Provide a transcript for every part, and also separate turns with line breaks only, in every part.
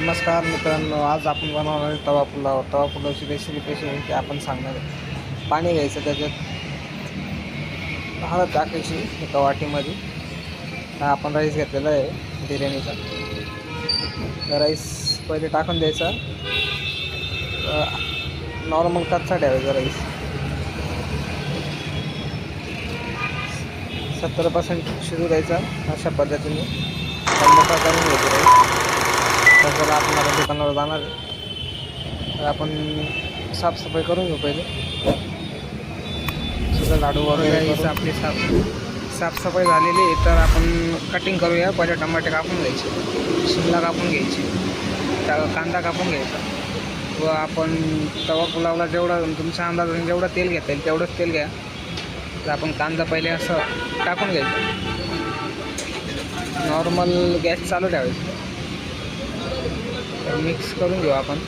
नमस्कार मित्रांनो आज आपण बनवणार आहे तवा पुलाव. तवा पुलावची रेसिपी कशी आहे ते आपण सांगणार आहे. पाणी घ्यायचं त्याच्यात. हळद टाकायची एका वाटीमध्ये. हा आपण राईस घेतलेला आहे बिर्याणीचा. तर राईस पहिले टाकून द्यायचा. नॉर्मल कच्चा ठेवायचा राईस सत्तर पर्सेंट शिजू द्यायचा अशा पद्धतीने. मोठा करून घ्यायचा राईस तर आपण आता दुकानावर जाणार आहे. तर आपण साफसफाई करून घेऊ पहिले. सगळं लाडू वगैरे आपली साफ साफसफाई झालेली आहे. तर आपण कटिंग करूया. पहिले टमाटे कापून घ्यायचे. शिमला कापून घ्यायची. त्या कांदा कापून घ्यायचा. व आपण तवा पुलावला जेवढं तुमच्या अंदाजाने जेवढं तेल घेता येईल तेवढंच तेल घ्या. तर आपण कांदा पहिले असं टाकून घ्यायचं. नॉर्मल गॅस चालू ठेवायचं. तर मिक्स करून घेऊ आपण.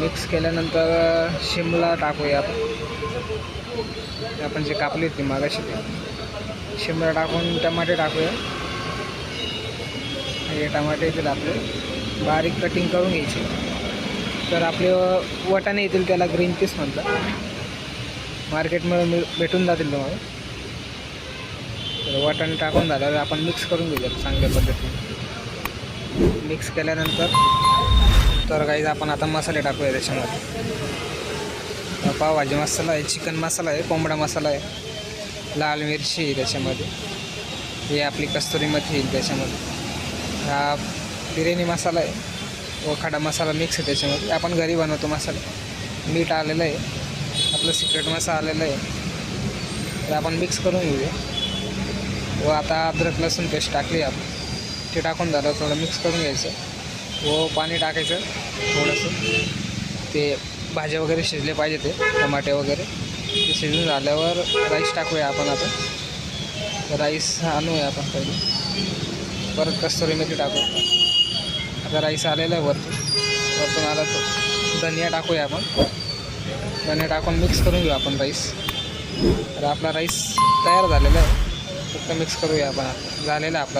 मिक्स केल्यानंतर शिमला टाकूया आपण आपण जे कापली होती मागाशी ते. शिमला टाकून टमाटे टाकूया. हे टमाटे येतील आपले. बारीक कटिंग करून घ्यायचे. तर आपले वटाणे येतील त्याला ग्रीन पीस म्हणतात. मार्केटमध्ये मिळ भेटून जातील तुम्हाला. तर वटाणे टाकून झाल्यावर आपण मिक्स करून घेऊया चांगल्या पद्धतीने. मिक्स केल्यानंतर तर काही आपण आता मसाले टाकूया त्याच्यामध्ये. पावभाजी मसाला आहे चिकन मसाला आहे कोंबडा मसाला आहे लाल मिरची आहे त्याच्यामध्ये. हे आपली कस्तुरी मेथी येईल त्याच्यामध्ये. हा बिर्याणी मसाला आहे व खडा मसाला मिक्स आहे त्याच्यामध्ये. आपण घरी बनवतो मसाला. मीठ आलेलं आहे आपलं सिक्रेट मसाला आलेलं आहे. तर आपण मिक्स करून घेऊया. व आता अद्रक लसूण पेस्ट टाकली आपण. ते टाकून झालं थोडं मिक्स करून घ्यायचं. व पाणी टाकायचं थोडंसं. ते भाज्या वगैरे शिजले पाहिजे ते टमाटे वगैरे. ते शिजून झाल्यावर राईस टाकूया आपण आता. राईस आणूया आपण पहिले. परत कस्तुरी मेथी टाकू आता राईस आलेला आहे वरतून. वरतून आला तो धनिया टाकूया आपण. धनिया टाकून मिक्स करून घेऊ आपण राईस तर आपला राईस तयार झालेला आहे. फक्त मिक्स करूया आपण झालेला आपला